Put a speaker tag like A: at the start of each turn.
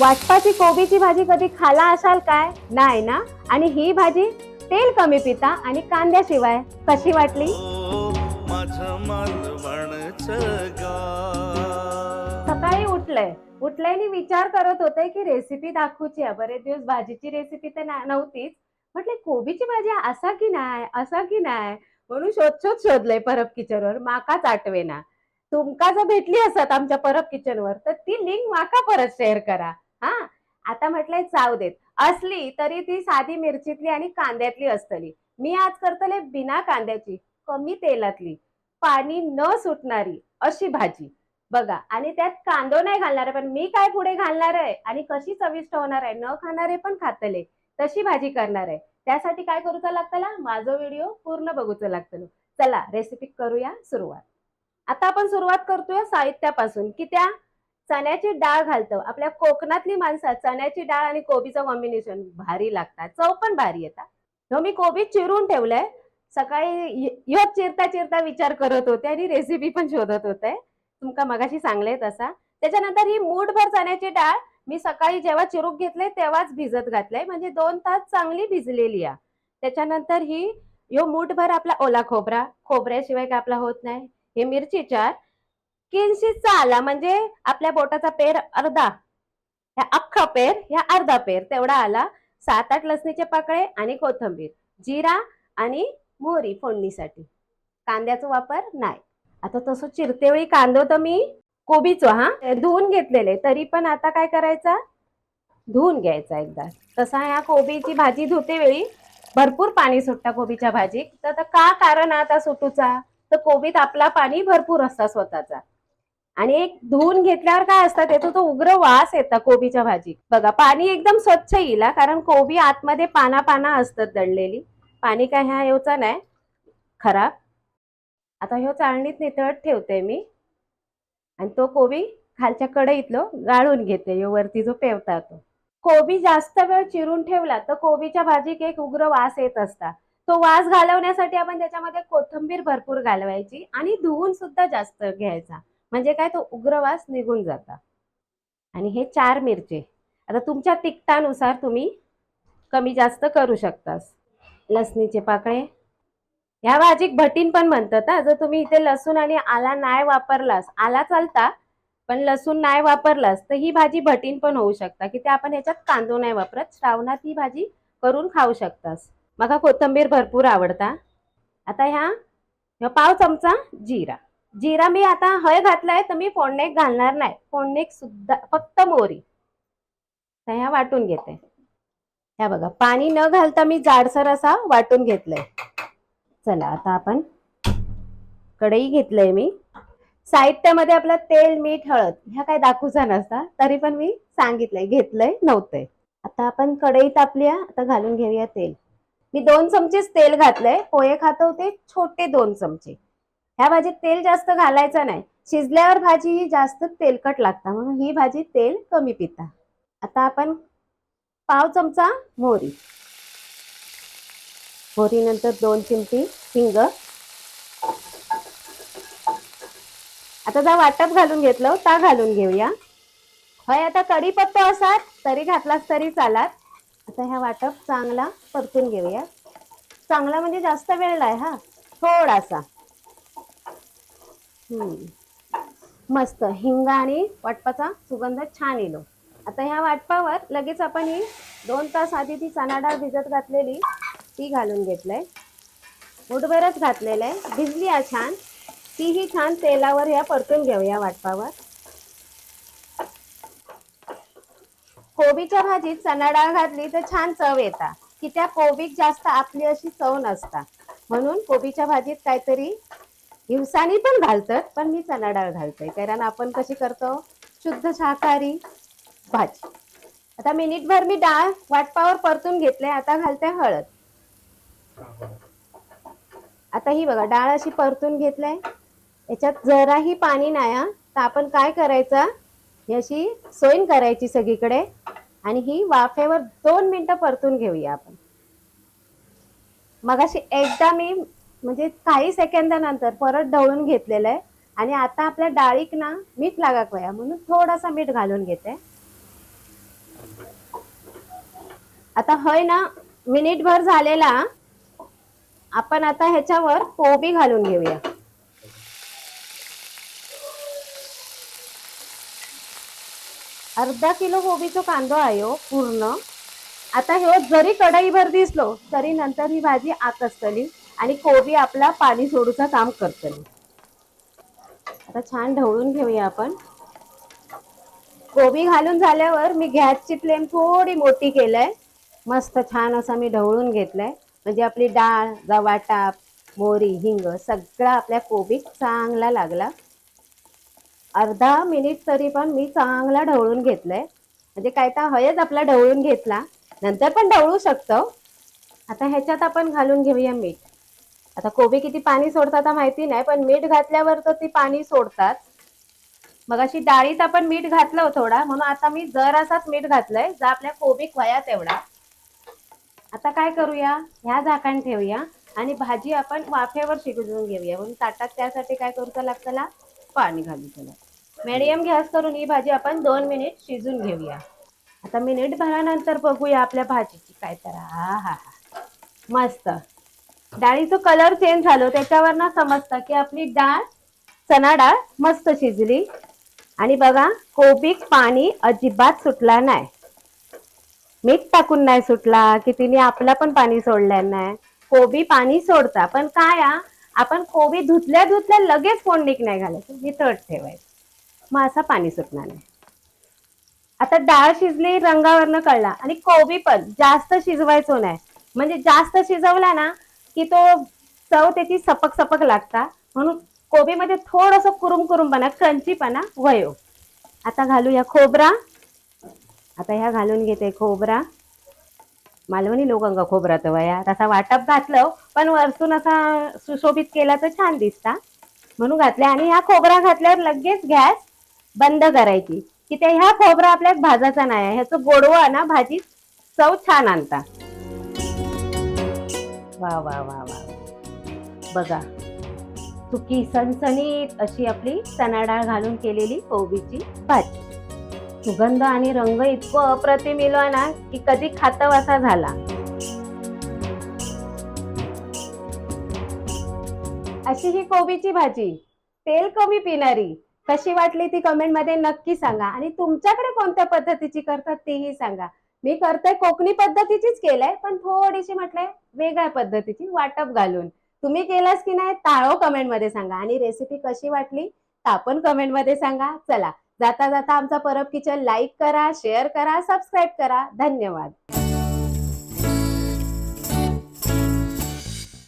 A: वाटपाची कोबीची भाजी कधी खाला असाल काय? नाही ना? आणि ही भाजी तेल कमी पिता आणि कांद्याशिवाय कशी वाटली? सकाळी उठलंय. उठल्याने विचार करत होते की रेसिपी दाखवची आहे. बरेच दिवस भाजीची रेसिपी तर नव्हतीच. म्हटले कोबीची भाजी असा की नाही? असा की नाही? म्हणून शोध शोध शोधलंय परब किचनवर. माकाच आठवेना तुमका जर भेटली असत आमच्या परब किचनवर तर ती लिंक माका परत शेअर करा. हा? आता म्हटलंय चाव देत. असली तरी ती साधी मिरचीतली आणि कांद्यातली असतली. मी आज करतले बिना कांद्याची कमी तेलातली. पाणी न सुटणारी अशी भाजी. बघा आणि त्यात कांदो नाही घालणार आहे पण मी काय पुढे घालणार आहे? आणि कशी चविष्ट होणार आहे? न खाणारे पण खातले. तशी भाजी करणार आहे. त्यासाठी काय करूचा लागतला? माझा व्हिडिओ पूर्ण बघूचा लागतलो. चला रेसिपी करूया सुरुवात. आता आपण सुरुवात करतोय साहित्यापासून. की त्या चण्याची डाळ घालतो. आपल्या कोकणातली माणसं चण्याची डाळ आणि कोबीचं कॉम्बिनेशन भारी लागतात. चव पण भारी येतात ह्यो मी कोबी चिरून ठेवलंय. सकाळी ह्यो चिरता चिरता विचार करत होते आणि रेसिपी पण शोधत होते. तुमका मगाशी सांगले तसा त्याच्यानंतर ही मूठभर चण्याची डाळ मी सकाळी जेव्हा चिरूक घेतले तेव्हाच भिजत घातलंय. म्हणजे दोन तास चांगली भिजलेली आहे. त्याच्यानंतर ही यो मूठभर आपला ओला खोबरा खोबऱ्याशिवाय काय आपला होत नाही. हे मिरची चार किंचितचा आला म्हणजे आपल्या बोटाचा पेर अर्धा. ह्या अख्खा पेर ह्या अर्धा पेर तेवढा आला सात आठ लसणीचे पाकळे आणि कोथंबीर जिरा आणि मोहरी फोडणीसाठी. कांद्याचा वापर नाही. आता तसं चिरतेवेळी कांदो तर मी कोबीचो हा धुवून घेतलेले तरी पण आता काय करायचा? धुवून घ्यायचा एकदा. तसा ह्या कोबीची भाजी धुते वेळी भरपूर पाणी सुटतं कोबीच्या भाजीत. तर आता का कारण आता सुटूचा? तर कोबीत आपला पाणी भरपूर असता स्वतःचा. आणि एक धुवून घेतल्यावर काय असतं त्याचा तो उग्र वास येतात कोबीच्या भाजीत. बघा पाणी एकदम स्वच्छ येईल कारण कोबी आतमध्ये पाना पाना असतात दडलेली. पाणी काय ह्या येऊचा नाही खराब. आता ह्यो चाळणीत नितळत ठेवते मी. आणि तो कोबी खालच्या कढईतलो गाळून घेते ह्यो वरती जो पेवता तो. कोबी जास्त वेळ चिरून ठेवला तर कोबीच्या भाजीक एक उग्र वास येत असता. तो वास घालवण्यासाठी आपण त्याच्यामध्ये कोथिंबीर भरपूर घालवायची आणि धुवून सुद्धा जास्त घ्यायचा. म्हणजे काय तो उग्रवास निघून जाता. आणि हे चार मिरचे. आता तुमच्या तिखटानुसार तुम्ही कमी जास्त करू शकतास. लसणीचे पाकळे. ह्या भाजीक भटीन पण म्हणतात हा. जर तुम्ही इथे लसूण आणि आला नाही वापरलास आला चालता पण लसूण नाही वापरलास तर ही भाजी भटीन पण होऊ शकता. की ते आपण ह्याच्यात कांदो नाही वापरत श्रावणात ही भाजी करून खाऊ शकतास. मका कोथंबीर भरपूर आवडता. आता ह्या ह्यो पाव चमचा जिरा. जिरा मी आता हय घातलाय तर मी फोडणेक घालणार नाही. फोडणेक सुद्धा फक्त मोरी तर ह्या वाटून घेते. ह्या बघा पाणी न घालता मी जाडसर असा वाटून घेतलंय. चला आता आपण कढई घेतलंय मी. साहित्यामध्ये आपलं तेल मीठ हळद ह्या काय दाखवूचा नसता तरी पण मी सांगितलंय घेतलंय नव्हतंय. आता आपण कढई तापली आता घालून घेऊया तेल. मी दोन चमचेच तेल घातलंय पोहे खात होते छोटे दोन चमचे. ह्या भाजीत तेल जास्त घालायचं नाही. शिजल्यावर भाजी ही जास्त तेलकट लागता म्हणून ही भाजी तेल कमी पिता. आता आपण पाव चमचा मोहरी. मोहरी नंतर दोन चिमटी हिंग. आता जा वाटप घालून घेतलं ता घालून घेऊया. होय आता कढीपत्ता असाल तरी घातलास तरी चालात आता ह्या वाटप चांगला परतून घेऊया. चांगला म्हणजे जास्त वेळ नाही हा. थोडासा. मस्त. हिंगा आणि वाटपाचा सुगंध छान येलो आता ह्या वाटपावर लगेच आपण ही दोन तास आधी ती चणा डाळ भिजत घातलेली ती घालून घेतलंय. मुठभरच घातलेलं आहे भिजली आहे छान. तीही छान तेलावर ह्या परतून घेऊया वाटपावर. कोबीच्या भाजीत चणा डाळ घातली तर छान चव येता. की त्या कोबीत जास्त आपली अशी चव नसता. म्हणून कोबीच्या भाजीत काहीतरी हिवसानी पण घालतात पण मी चणा डाळ घालते. कारण आपण कशी करतो? शुद्ध शाकाहारी भाजी. आता मिनिटभर मी डाळ वाटपावर परतून घेतले आता घालते हळद. आता ही बघा डाळ अशी परतून घेतलंय. याच्यात जराही पाणी नाही तर आपण काय करायचं? ही अशी सोईन करायची सगळीकडे. आणि ही वाफेवर दोन मिनिटं परतून घेऊया आपण. मग अशी एकदा मी म्हणजे काही सेकंदानंतर परत ढवळून घेतलेलं आहे. आणि आता आपल्या डाळीक ना मीठ लागा म्हणून थोडासा मीठ घालून घेते. आता हय ना मिनिटभर झालेला आपण आता ह्याच्यावर कोबी घालून घेऊया. अर्धा किलो कोबीचा कांदो आहे हो पूर्ण. आता हे जरी कढईभर दिसलो तरी नंतर ही भाजी आकसतली आणि कोबी आपला पाणी सोडूचं काम करतली आता छान ढवळून घेऊया आपण. कोबी घालून झाल्यावर मी गॅसची फ्लेम थोडी मोठी केलंय. मस्त छान असा मी ढवळून घेतलाय. म्हणजे आपली डाळ गवाटा मोरी हिंग सगळा आपल्या कोबीत चांगला लागला. अर्धा मिनिट तरी पण मी चांगला ढवळून घेतलंय. म्हणजे काय तर हयच आपला ढवळून घेतला. नंतर पण ढवळू शकतो. आता ह्याच्यात आपण घालून घेऊया मीठ. आता कोबी किती पाणी सोडतात आता माहिती नाही पण मीठ घातल्यावर तर ती पाणी सोडतात. मग अशी डाळीत आपण मीठ घातलं हो थोडा म्हणून आता मी जरासाच मीठ घातलंय जर आपल्या कोबी खोया तेवढा आता काय करूया? ह्या झाकण ठेवूया आणि भाजी आपण वाफेवर शिजवून घेऊया. म्हणून ताटात त्यासाठी काय करूचं लागतं पाणी घालू त्याला. मीडियम गॅस करून ही भाजी आपण दोन मिनिट शिजून घेऊया. आता मिनिट भरानंतर बघूया आपल्या भाजीची काय तर. हा हा हा. मस्त. डाळीचं कलर चेंज झालो त्याच्यावर ना समजतं की आपली डाळ चणा डाळ मस्त शिजली. आणि बघा कोबी पाणी अजिबात सुटला नाही. मीठ टाकून नाही सुटला की तिने आपला पण पाणी सोडलं नाही. कोबी पाणी सोडता पण काय आपण कोबी धुतल्या धुतल्या लगेच फोडणीक नाही घालायचं वितळत ठेवायचं. मग असा पाणी सुटणार नाही. आता डाळ शिजली रंगावरनं कळला. आणि कोबी पण जास्त शिजवायचो नाही. म्हणजे जास्त शिजवला ना की तो चव त्याची सपक सपक लागता. म्हणून कोबीमध्ये थोडंसं कुरुम कुरुमपणा क्रंचीपणा वयो. आता घालूया खोबरा. आता ह्या घालून घेते खोबरा. मालवणी लोकांका खोबरा तर वया. तसा वाटप घातलं पण वरतून असा सुशोभित केला तर छान दिसता. म्हणून घातले. आणि ह्या खोबरा घातल्यावर लगेच गॅस बंद करायची. की ते ह्या खोबरा आपल्या भाजाचा नाही. आहे ह्याचं गोडवा ना भाजी चव छान आणता. वा वा वा वा. बघा सुकी सणसणीत अशी आपली चणाडाळ घालून केलेली कोबीची भाजी. सुगंध आणि रंग इतकं अप्रतिम इलो ना की कधी खातव असा झाला. अशी ही कोबीची भाजी तेल कमी पिणारी कशी वाटली ती कमेंटमध्ये नक्की सांगा. आणि तुमच्याकडे कोणत्या पद्धतीची करतात तेही सांगा. मी करते कोकणी पद्धतीचीच केलंय पण थोडीशी म्हटलंय वेगळ्या पद्धतीची वाटप घालून. तुम्ही केलास की नाही ताळो कमेंटमध्ये सांगा. आणि रेसिपी कशी वाटली ता पण कमेंटमध्ये सांगा. चला जाता जाता आमचा परब किचन लाईक करा शेअर करा सबस्क्राईब करा. धन्यवाद.